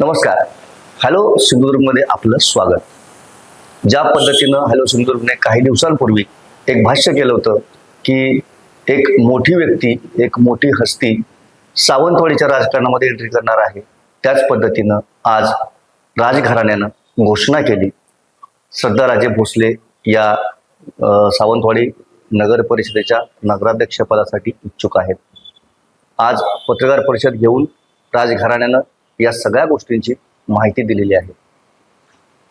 नमस्कार. हॅलो सिंधुदुर्गमध्ये आपलं स्वागत. ज्या पद्धतीनं हॅलो सिंधुदुर्गने काही दिवसांपूर्वी एक भाष्य केलं होतं की एक मोठी व्यक्ती एक मोठी हस्ती सावंतवाडीच्या राजकारणामध्ये एंट्री करणार आहे. त्याच पद्धतीनं आज राजघराण्यानं घोषणा केली. श्रद्धाराजे भोसले या सावंतवाडी नगर परिषदेच्या नगराध्यक्षपदासाठी इच्छुक आहेत. आज पत्रकार परिषद घेऊन राजघराण्यानं या सगळ्या गोष्टींची माहिती दिलेली आहे.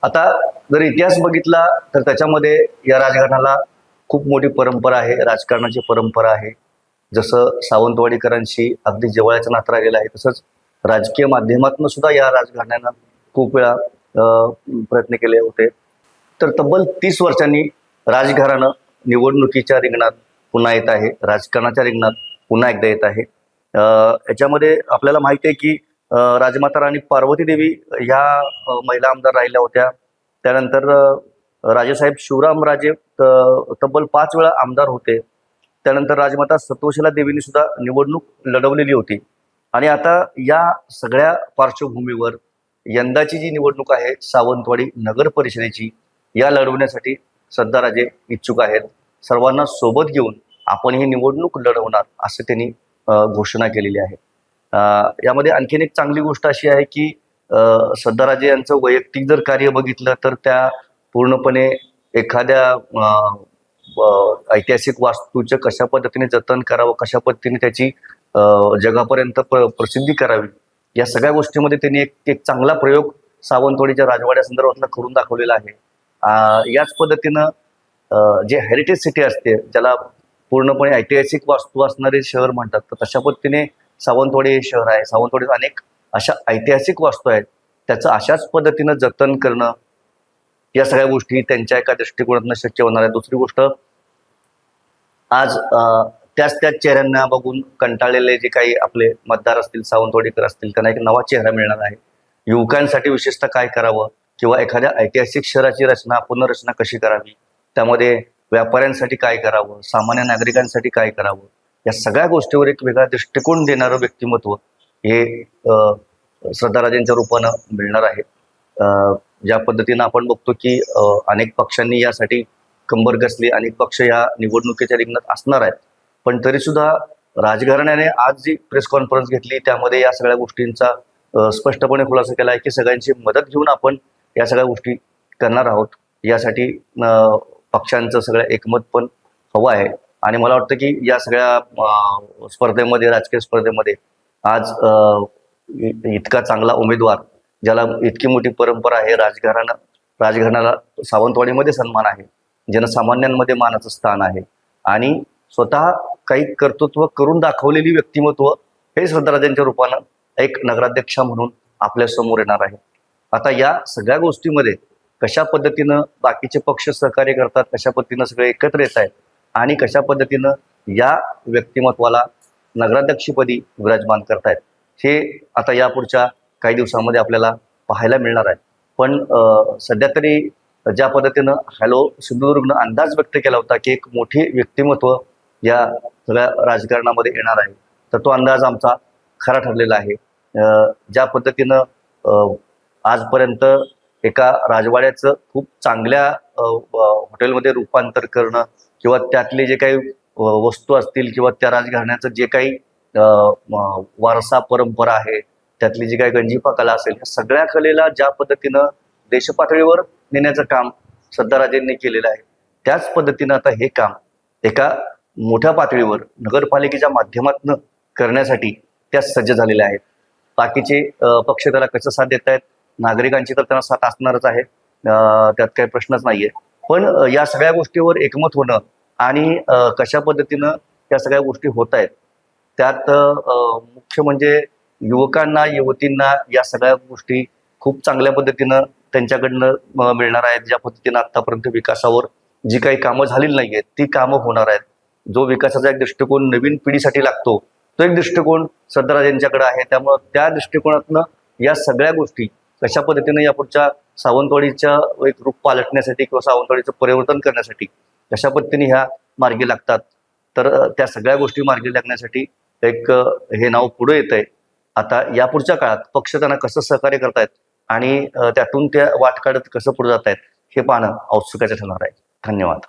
आता जर इतिहास बघितला तर त्याच्यामध्ये या राजघराण्याला खूप मोठी परंपरा आहे राजकारणाची परंपरा आहे. जसं सावंतवाडीकरांशी अगदी जवळचं नातं राहिलेलं आहे तसंच राजकीय माध्यमातून सुद्धा या राजघराण्यानं खूप वेळा प्रयत्न केले होते. तर तब्बल तीस वर्षांनी राजघराणं निवडणुकीच्या रिंगणात पुन्हा येत आहे राजकारणाच्या रिंगणात पुन्हा एकदा येत आहे. याच्यामध्ये आपल्याला माहिती आहे की राजमाता राणी पार्वती देवी ह्या महिला आमदार राहिल्या होत्या. त्यानंतर राजेसाहेब शिवराम राजे त- तब्बल पाच वेळा आमदार होते. त्यानंतर राजमाता सतोशिला देवींनी सुद्धा निवडणूक लढवलेली होती. आणि आता या सगळ्या पार्श्वभूमीवर यंदाची जी निवडणूक आहे सावंतवाडी नगर परिषदेची या लढवण्यासाठी श्रद्धाराजे इच्छुक आहेत. सर्वांना सोबत घेऊन आपण ही निवडणूक लढवणार असं त्यांनी घोषणा केलेली आहे. यामध्ये आणखीन एक चांगली गोष्ट अशी आहे की सद्दाराजे यांचं वैयक्तिक जर कार्य बघितलं तर त्या पूर्णपणे एखाद्या ऐतिहासिक वास्तूचं कशा पद्धतीने जतन करावं कशा पद्धतीने त्याची जगापर्यंत प्र- प्रसिद्धी करावी या सगळ्या गोष्टीमध्ये त्यांनी एक एक चांगला प्रयोग सावंतवाडीच्या राजवाड्या संदर्भातला करून दाखवलेला आहे. याच पद्धतीनं जे हेरिटेज सिटी असते ज्याला पूर्णपणे ऐतिहासिक वास्तू असणारे शहर म्हणतात तर तशा पद्धतीने सावंतवाडी हे शहर आहे. सावंतवाडीत अनेक अशा ऐतिहासिक वास्तू आहेत. त्याचं अशाच पद्धतीनं जतन करणं या सगळ्या गोष्टी त्यांच्या एका दृष्टिकोनातून शक्य होणार आहे दुसरी गोष्ट आज त्याच त्याच चेहऱ्यांना बघून कंटाळलेले जे काही आपले मतदार असतील सावंतवाडीकर असतील त्यांना एक नवा चेहरा मिळणार आहे. युवकांसाठी विशेषतः काय करावं? किंवा एखाद्या ऐतिहासिक शहराची रचना पुनर्रचना कशी करावी? त्यामध्ये व्यापाऱ्यांसाठी काय करावं सामान्य नागरिकांसाठी काय करावं या सगळ्या गोष्टीवर एक वेगळा दृष्टिकोन देणारं व्यक्तिमत्व हे श्रद्धाराजेंच्या रूपानं मिळणार आहे. ज्या पद्धतीनं आपण बघतो की अनेक पक्षांनी यासाठी कंबर कसली अनेक पक्ष या निवडणुकीच्या रिंगणात असणार आहेत. पण तरी सुद्धा राजघराण्याने आज जी प्रेस कॉन्फरन्स घेतली त्यामध्ये या सगळ्या गोष्टींचा स्पष्टपणे खुलासा केला आहे की सगळ्यांची मदत घेऊन आपण या सगळ्या गोष्टी करणार आहोत. यासाठी पक्षांचं सगळं एकमत पण हवं आहे. आणि मला वाटतं की या सगळ्या स्पर्धेमध्ये राजकीय स्पर्धेमध्ये आज इतका चांगला उमेदवार ज्याला इतकी मोठी परंपरा आहे राजघराणं राजघराण्याला सावंतवाडीमध्ये सन्मान आहे जनसामान्यांमध्ये मानाचं स्थान आहे. आणि स्वतः काही कर्तृत्व करून दाखवलेली व्यक्तिमत्व हे श्रद्धाराजांच्या रूपानं एक नगराध्यक्षा म्हणून आपल्यासमोर येणार आहे. आता या सगळ्या गोष्टीमध्ये कशा पद्धतीनं बाकीचे पक्ष सहकार्य करतात कशा पद्धतीनं सगळे एकत्र येत आहेत आणि कशा पद्धतीनं या व्यक्तिमत्वाला नगराध्यक्षपदी विराजमान करतायत हे आता यापुढच्या काही दिवसांमध्ये आपल्याला पाहायला मिळणार आहे. पण सध्या तरी ज्या पद्धतीनं हॅलो सिंधुदुर्गनं अंदाज व्यक्त केला होता की एक मोठी व्यक्तिमत्व या सगळ्या राजकारणामध्ये येणार आहे तर तो अंदाज आमचा खरा ठरलेला आहे. ज्या पद्धतीनं आजपर्यंत एका राजवाड्याचं खूप चांगल्या हॉटेलमध्ये रूपांतर करणं किंवा त्यातले जे काही वस्तू असतील किंवा त्या राजघराण्याचं जे काही वारसा परंपरा आहे त्यातली जी काही गंजीफा कला असेल या सगळ्या कलेला ज्या पद्धतीनं देशपातळीवर नेण्याचं काम सद्दाराजेंनी केलेलं आहे त्याच पद्धतीनं आता हे काम एका मोठ्या पातळीवर नगरपालिकेच्या माध्यमातून करण्यासाठी त्या सज्ज झालेल्या आहेत. बाकीचे पक्ष त्याला कसं साथ देत आहेत नागरिकांची तर त्यांना साथ असणारच आहे. त्यात काही प्रश्नच नाहीये. पण या सगळ्या गोष्टीवर एकमत होणं आणि कशा पद्धतीनं या सगळ्या गोष्टी होत आहेत त्यात मुख्य म्हणजे युवकांना युवतींना या सगळ्या गोष्टी खूप चांगल्या पद्धतीनं त्यांच्याकडनं मिळणार आहेत. ज्या पद्धतीनं आतापर्यंत विकासावर जी काही कामं झालेली नाही आहेत ती कामं होणार आहेत. जो विकासाचा एक दृष्टिकोन नवीन पिढीसाठी लागतो तो एक दृष्टिकोन सद्दाराजेंच्याकडे आहे. त्यामुळं त्या दृष्टिकोनातनं या सगळ्या गोष्टी कशा पद्धतीने या पुढच्या सावंतवाडीच्या एक रूप पालटण्यासाठी किंवा सावंतवाडीचं परिवर्तन करण्यासाठी कशा पद्धतीने ह्या मार्गी लागतात? तर त्या सगळ्या गोष्टी मार्गी लागण्यासाठी एक हे नाव पुढे येत आहे आता यापुढच्या काळात पक्ष त्यांना कसं सहकार्य करतायत आणि त्यातून त्या वाट काढत कसं पुढे जात आहेत हे पाहणं औत्सुकाचं ठरणार आहे. धन्यवाद.